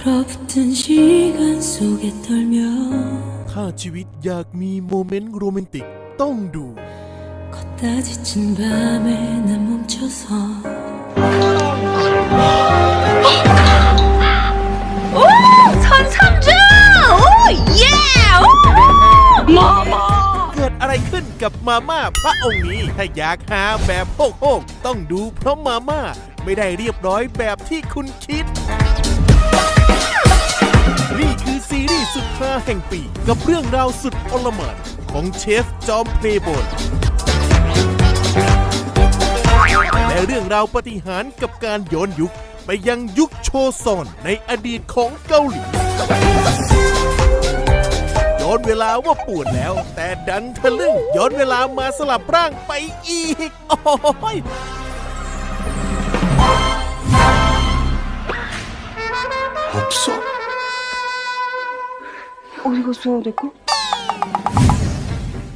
얼어붙은 시간 속에 떨며 ถ้าชีวิตอยากมีโมเมนต์โรแมนติก ต้องดู 걷다 지친 밤에 난 멈춰서 선삼주! 오, 예! 오! 마마! เกิดอะไรขึ้นกับมาม่าพระองค์นี้ ถ้าอยากหาแบบโฮกๆต้องดูเพราะมาม่าไม่ได้เรียบร้อยแบบที่คุณคิด นี่คือซีรีส์สุดฮาแห่งปี กับเรื่องราวสุดอลหม่านของเชฟจอมเพลย์บอยและเรื่องราวปฏิหารย์กับการย้อนยุค ไปยังยุคโชซอนในอดีตของเกาหลี ย้อนเวลาว่าปวดแล้ว แต่ดันทะลึ่งย้อนเวลามาสลับร่างไปอีก โอ้ย 없 어? โอริโซเดก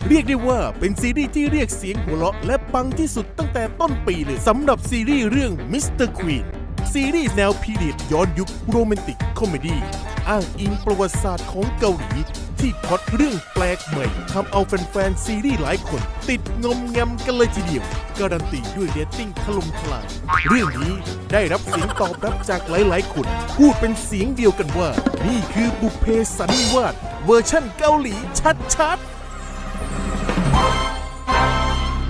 เรียกได้ว่าเป็นซีรีส์ที่เรียกเสียงหัวเราะและปังที่สุดตั้งแต่ต้นปีเลยสำหรับซีรีส์เรื่องมิสเตอร์ควีนซีรีส์แนวพีเรียดย้อนยุคโรแมนติกคอมเมดี้อ้างอิงประวัติศาสตร์ของเกาหลี ที่พอดเรื่องแปลกใหม่ทำเอาแฟนๆซีรีส์หลายคน ติดงมงำกันเลยทีเดียว การันตีด้วยเรตติ้งถล่มทลาย เรื่องนี้ได้รับเสียงตอบรับจากหลายๆคน พูดเป็นเสียงเดียวกันว่า นี่คือบุพเพสันนิวาสเวอร์ชั่นเกาหลีชัดๆ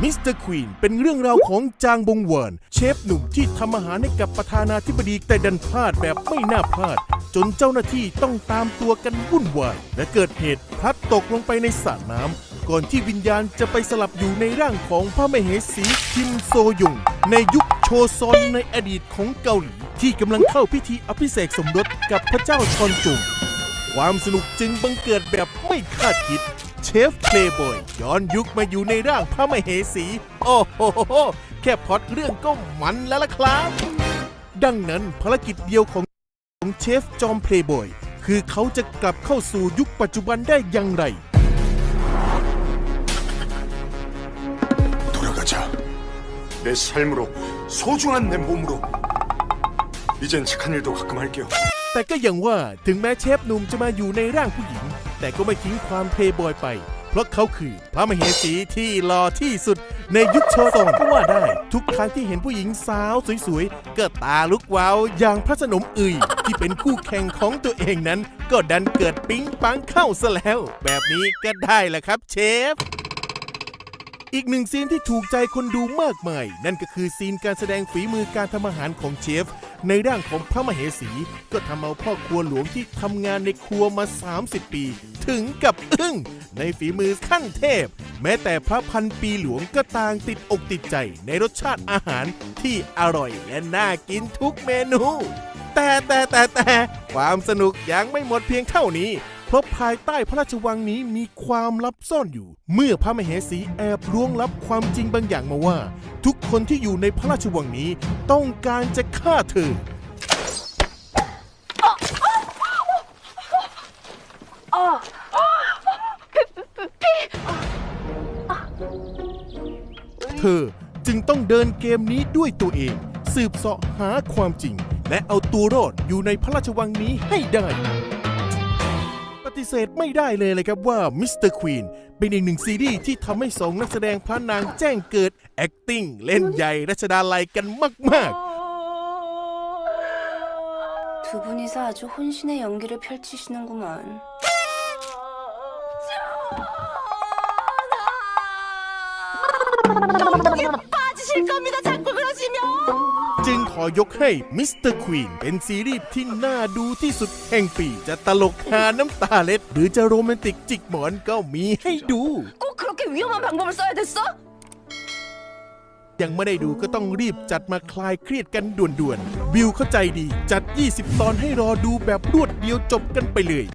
มิสเตอร์ควีนเป็นเรื่องราวของจางบงหวานเชฟหนุ่มที่ทำอาหารให้กับประธานาธิบดีแต่ดันพลาดแบบไม่น่าพลาด จนเจ้าหน้าที่ต้องตามตัวกันวุ่นวายและเกิดเหตุพลัดตกลงไปในสระน้ำก่อนที่วิญญาณจะไปสลับอยู่ในร่างของพระมเหสีคิมโซยุง ในยุคโชซอนในอดีตของเกาหลีที่กำลังเข้าพิธีอภิเษกสมรสกับพระเจ้าชอนจุง ความสนุกจึงบังเกิดแบบไม่คาดคิดเชฟเพลย์บอยย้อนยุคมาอยู่ในร่างพระมเหสี โอ้โหแค่พอดเรื่องก็มันแล้วล่ะครับ ดังนั้นภารกิจเดียวของ ของเชฟจอมเพลย์บอยคือเขาจะกลับเข้าสู่ยุคปัจจุบันได้อย่างไร 돌아가자. 내 삶으로 소중한 내 몸으로. 이젠 착한 일도 가끔 할게요. แต่ก็ยังว่าถึงแม้เชฟหนุ่มจะมาอยู่ในร่างผู้หญิง แต่ก็ไม่ทิ้งความเพลย์บอยไป เพราะเขาคือพระมเหสีที่หล่อที่สุด ในยุคโชซนก็ว่าได้ ทุกครั้งที่เห็นผู้หญิงสาวสวยๆก็ตาลุกวาวอย่างพระสนมอึยที่เป็นคู่แข่งของตัวเองนั้น ก็ดันเกิดปิ๊งปังเข้าซะแล้ว แบบนี้ก็ได้แหละครับเชฟอีกหนึ่งซีนที่ถูกใจคนดูมากมาย นั่นก็คือซีนการแสดงฝีมือการทำอาหารของเชฟ ในร่างของพระมเหสี ก็ทำเอาพ่อครัวหลวงที่ทำงานในครัวมา 30 ปี ถึงกับอึ้ง ในฝีมือขั้นเทพ แม้แต่พระพันปีหลวงก็ต่างติดอกติดใจในรสชาติอาหารที่อร่อยและน่ากินทุกเมนู แต่แต่แต่แต่ความสนุกยังไม่หมดเพียงเท่านี้ ราะภายใต้พระราชวังนี้มีความลับซ่อนอยู่ เมื่อพระมเหสีแอบล้วงลับความจริงบางอย่างมาว่า ทุกคนที่อยู่ในพระราชวังนี้ต้องการจะฆ่าเธอ เธอจึงต้องเดินเกมนี้ด้วยตัวเอง สืบเสาะหาความจริง และเอาตัวรอดอยู่ในพระราชวังนี้ให้ได้ ฏิเสธไม่ได้เลยเลยครับว่ามิสเตอร์ควีนเป็นอีกหนึ่งซีรีส์ที่ทำให้สองนักแสดงพระนางแจ้งเกิด acting เล่นใหญ่รัชดาลัยกันมาก 두 분이서 아주 혼신의 연기를 펼치시는구먼. 빠지실 겁니다, 자꾸 그러시면! ๆ จึงขอยกให้มิสเตอร์ควีนเป็นซีรีส์ที่น่าดูที่สุดแห่งปี จะตลกหาน้ำตาเล็ด หรือจะโรแมนติกจิกหมอนก็มีให้ดู 꼭 그렇게 위험한 방법을 써야 됐어? ยังไม่ได้ดูก็ต้องรีบจัดมาคลายเครียดกันด่วนๆ วิวเข้าใจดี จัด 20 ตอนให้รอดูแบบรวดเดียวจบกันไปเลย